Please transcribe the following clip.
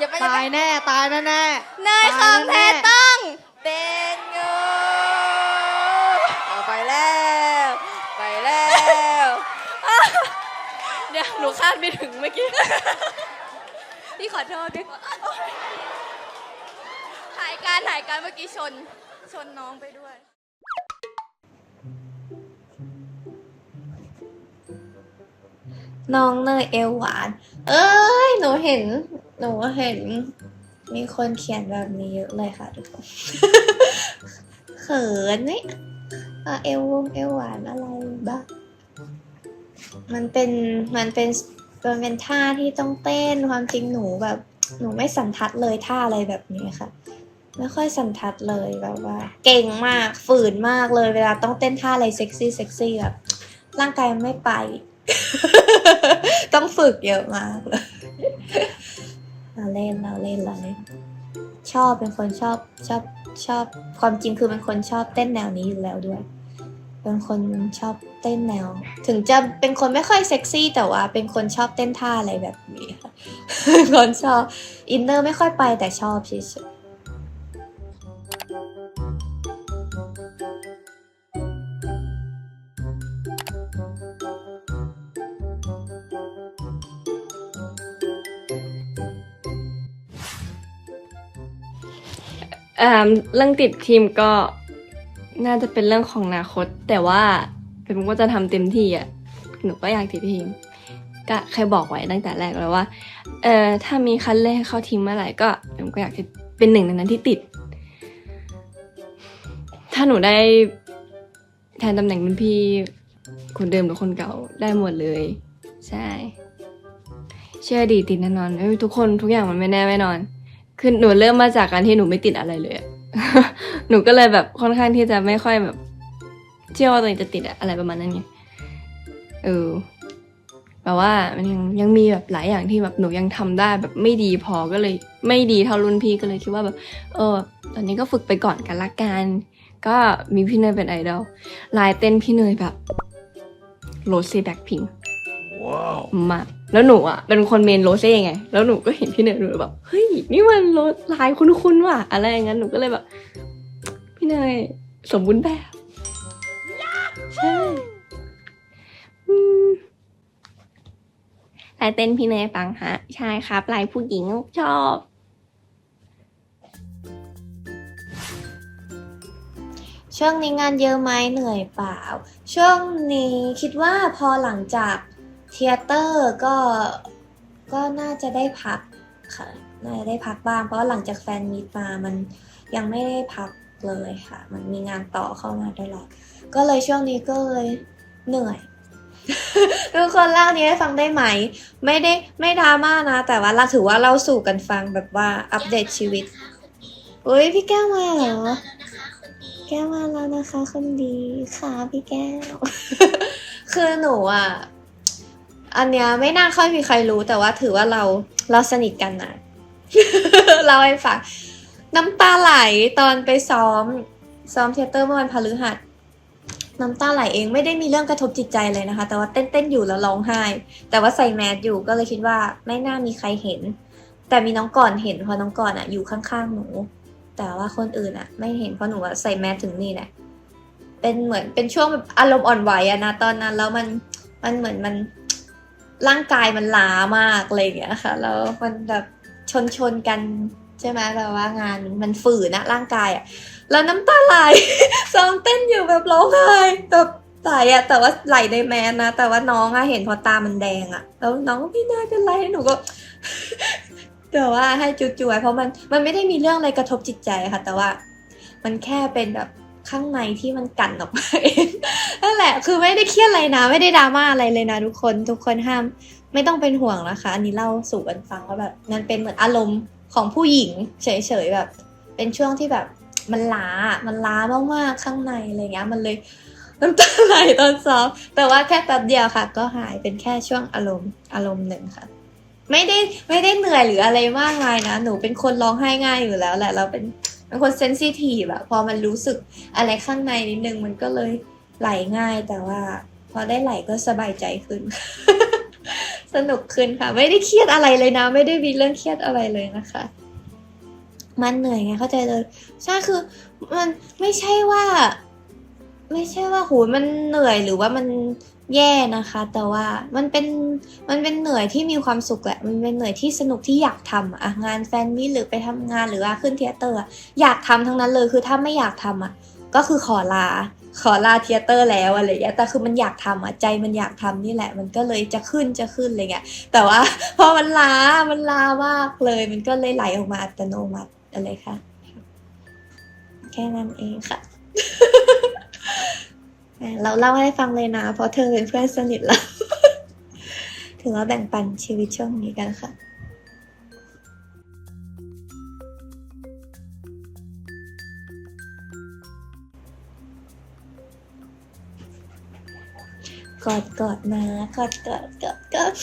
อย่าไปตายแน่ตายแน่แน่เนยของแท้ต้องเป็นงูเอาไปแล้ว ไปแล้วอะเดี๋ยวหนูคาดไม่ถึงเมื่อกี้ พี่ขอโทษพี่ขอถ่ายการถ่ายการเมื่อกี้ชน ชนน้องไปด้วย น้องเนยเอวหวาน เอ้ย หนูเห็น หนูเห็นมีคนเขียนแบบนี้เยอะเลยค่ะทุกคน เขินนี่เอววงเอวหวานอะไรบ้างมันเป็นมันเป็นมันเป็นท่าที่ต้องเต้นความจริงหนูแบบ หนูไม่สันทัดเลยท่าอะไรแบบนี้ค่ะ ไม่ค่อยสันทัดเลยแบบว่า เก่งมากฝืนมากเลยเวลาต้องเต้นท่าอะไรเซ็กซี่เซ็กซี่แบบร่างกายไม่ไป ต้องฝึกเยอะมากเลย เราเล่นเราเล่นเราเล่นชอบเป็นคนชอบชอบชอบความจริงคือเป็นคนชอบเต้นแนวนี้อยู่แล้วด้วย เป็นคนชอบเต้นแนว ถึงจะเป็นคนไม่ค่อยเซ็กซี่ แต่ว่าเป็นคนชอบเต้นท่าอะไรแบบนี้ค่ะเป็นคนชอบอินเนอร์ไม่ค่อยไปแต่ชอบเฉย เอ่อเรื่องติดทีมก็น่าจะเป็นเรื่องของอนาคต แต่ว่าเป็นก็จะทำเต็มที่อะหนูก็อยากติดทีม ก็เคยบอกไว้ตั้งแต่แรกแล้วว่าเอ่อถ้ามีคัดเลือกให้เข้าทีมเมื่อไหร่ก็ผมก็อยากจะเป็นหนึ่งในนั้นที่ติด ถ้าหนูได้แทนตำแหน่งรุ่นพี่คนเดิมหรือคนเก่าได้หมดเลย ใช่ เชื่อดีติดแน่นอนทุกคนทุกอย่างมันไม่แน่ไม่นอน คือหนูเริ่มมาจากการที่หนูไม่ติดอะไรเลยอะหนูก็เลยแบบค่อนข้างที่จะไม่ค่อยแบบ เชื่อว่าตัวเองจะติดอะอะไรประมาณนั้นไง เออแบบว่ามันยังยังมีแบบหลายอย่างที่แบบหนูยังทำได้แบบไม่ดีพอก็เลย ไม่ดีเท่ารุ่นพี่ก็เลยคิดว่าแบบ เออแบบตอนนี้ก็ฝึกไปก่อนกันละกัน ก็มีพี่เนยเป็นไอดอลลายเต้นพี่เนยแบบโรเซ่แบ็คพิงว้าวมาก แล้วหนูอะเป็นคนเมนโรเซ่ไง แล้วหนูก็เห็นพี่เนยหนูแบบเฮ้ยนี่มันโรสลายคุ้นๆว่ะอะไรอย่างนั้นหนูก็เลยแบบ พี่เนยสมบูรณ์แบบใช่อืมลายเต้นพี่เนยฟังฮะใช่ครับลายผู้หญิงชอบช่วงนี้งานเยอะไหมเหนื่อยเปล่า ช่วงนี้คิดว่าพอหลังจากเทยเตอร์ก็ก็น่าจะได้พักค่ะ น่าจะได้พักบ้าง เพราะว่าหลังจากแฟนมีตมา มันยังไม่ได้พักเลยค่ะ มันมีงานต่อเข้ามาตลอด ก็เลยช่วงนี้ก็เลยเหนื่อย ทุกคนเล่านี้ให้ฟังได้ไหม ไม่ได้ไม่ดราม่านะ แต่ว่าเราถือว่าเราสู่กันฟังแบบว่าอัปเดตชีวิต อุ้ยพี่แก้วมาเหรอ แก้วมาแล้วนะคะคนดีค่ะพี่แก้ว คือหนูอะ อันเนี้ยไม่น่าค่อยมีใครรู้แต่ว่าถือว่าเราเราสนิทกันนะเราให้ฟังน้ำตาไหลตอนไปซ้อม ซ้อมเทเตอร์เมื่อวันพฤหัสน้ำตาไหลเองไม่ได้มีเรื่องกระทบจิตใจเลยนะคะ แต่ว่าเต้นเต้นอยู่แล้วร้องไห้ แต่ว่าใส่แมสอยู่ก็เลยคิดว่าไม่น่ามีใครเห็น แต่มีน้องก่อนเห็นเพราะน้องก่อนอะอยู่ข้างๆหนู แต่ว่าคนอื่นอะไม่เห็นเพราะหนูอะใส่แมสถึงนี่แหละเป็นเหมือนเป็นช่วงแบบอารมณ์อ่อนไหวอะนะตอนนั้นแล้วมันมันเหมือนมัน ร่างกายมันล้ามากอะไรอย่างเงี้ยค่ะ แล้วมันแบบชนชนกันใช่ไหมแบบว่างานมันฝืนนะร่างกายอะแล้วน้ำตาไหลซ้อมเต้นอยู่แบบร้องไห้แบบไหลอะแต่ว่าไหลในแมสนะแต่ว่าน้องอะเห็นพอตามันแดงอะแล้วน้องพี่นายเป็นไรหนูก็แต่ว่าให้จุดจวยเพราะมันมันไม่ได้มีเรื่องอะไรกระทบจิตใจค่ะ แต่ว่า มันแค่เป็นแบบข้างในที่มันกั่นออกมาเอง นั่นแหละ คือไม่ได้เครียดอะไรนะ ไม่ได้ดราม่าอะไรเลยนะทุกคน ทุกคนห้าม ไม่ต้องเป็นห่วงนะคะ อันนี้เล่าสู่กันฟังว่าแบบมันเป็นเหมือนอารมณ์ของผู้หญิงเฉยๆแบบ เป็นช่วงที่แบบมันล้า มันล้ามากๆข้างในอะไรเงี้ย มันเลยน้ำตาไหลตอนซ้อม แต่ว่าแค่แป๊บเดียวค่ะ ก็หายเป็นแค่ช่วงอารมณ์อารมณ์หนึ่งค่ะ ไม่ได้ไม่ได้เหนื่อยหรืออะไรมากมายนะ หนูเป็นคนร้องไห้ง่ายอยู่แล้วแหละ เราเป็นเป็นคนเซนซิทีฟอะพอมันรู้สึกอะไรข้างในนิดนึงมันก็เลย ไหลง่ายแต่ว่า พอได้ไหลก็สบายใจขึ้น สนุกขึ้นค่ะ ไม่ได้เครียดอะไรเลยนะ ไม่ได้มีเรื่องเครียดอะไรเลยนะคะ มันเหนื่อยไงเข้าใจเลยใช่คือ มันไม่ใช่ว่า ไม่ใช่ว่าโหมันเหนื่อยหรือว่ามันแย่นะคะ แต่ว่ามันเป็นมันเป็นเหนื่อยที่มีความสุขแหละมันเป็นเหนื่อยที่สนุกที่อยากทำอะงานแฟนมีตหรือไปทำงานหรือว่าขึ้นเทเตอร์อะอยากทำทั้งนั้นเลยคือถ้าไม่อยากทำอะ ก็คือขอลา ขอลาเทยเตอร์แล้วอะไรอย่างเงี้ยแต่คือมันอยากทำอะใจมันอยากทำนี่แหละ มันก็เลยจะขึ้นจะขึ้นอะไรเงี้ยแต่ว่าพอมันลา มันลามากเลย มันก็เลยไหลออกมาอัตโนมัติอะไรค่ะ แค่นั้นเองค่ะเราเล่าให้ฟังเลยนะ เพราะเธอเป็นเพื่อนสนิทเรา ถือว่าแบ่งปันชีวิตช่วงนี้กันค่ะ กอดกอดมากอดกอดกอดกอด